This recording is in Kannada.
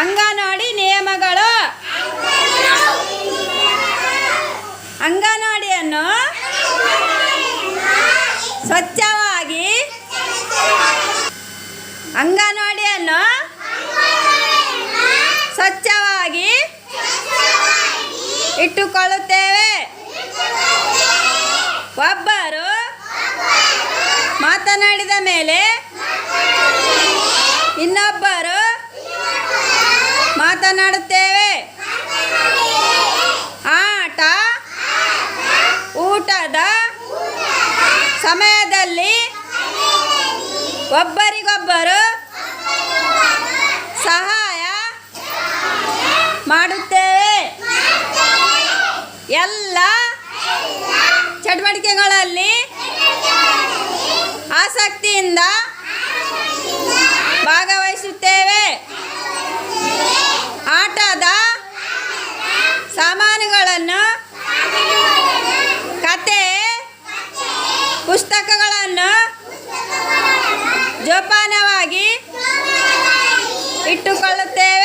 ಅಂಗನವಾಡಿ ನಿಯಮಗಳು. ಅಂಗನವಾಡಿಯನ್ನು ಸ್ವಚ್ಛವಾಗಿ ಅಂಗನವಾಡಿಯನ್ನು ಸ್ವಚ್ಛವಾಗಿ ಇಟ್ಟುಕೊಳ್ಳುತ್ತೇವೆ. ಒಬ್ಬರು ಮಾತನಾಡಿದ ಮೇಲೆ ಸಮಯದಲ್ಲಿ ಒಬ್ಬರಿಗೊಬ್ಬರು ಸಹಾಯ ಮಾಡುತ್ತೇವೆ. ಎಲ್ಲ ಚಟುವಟಿಕೆಗಳಲ್ಲಿ tu colo teu.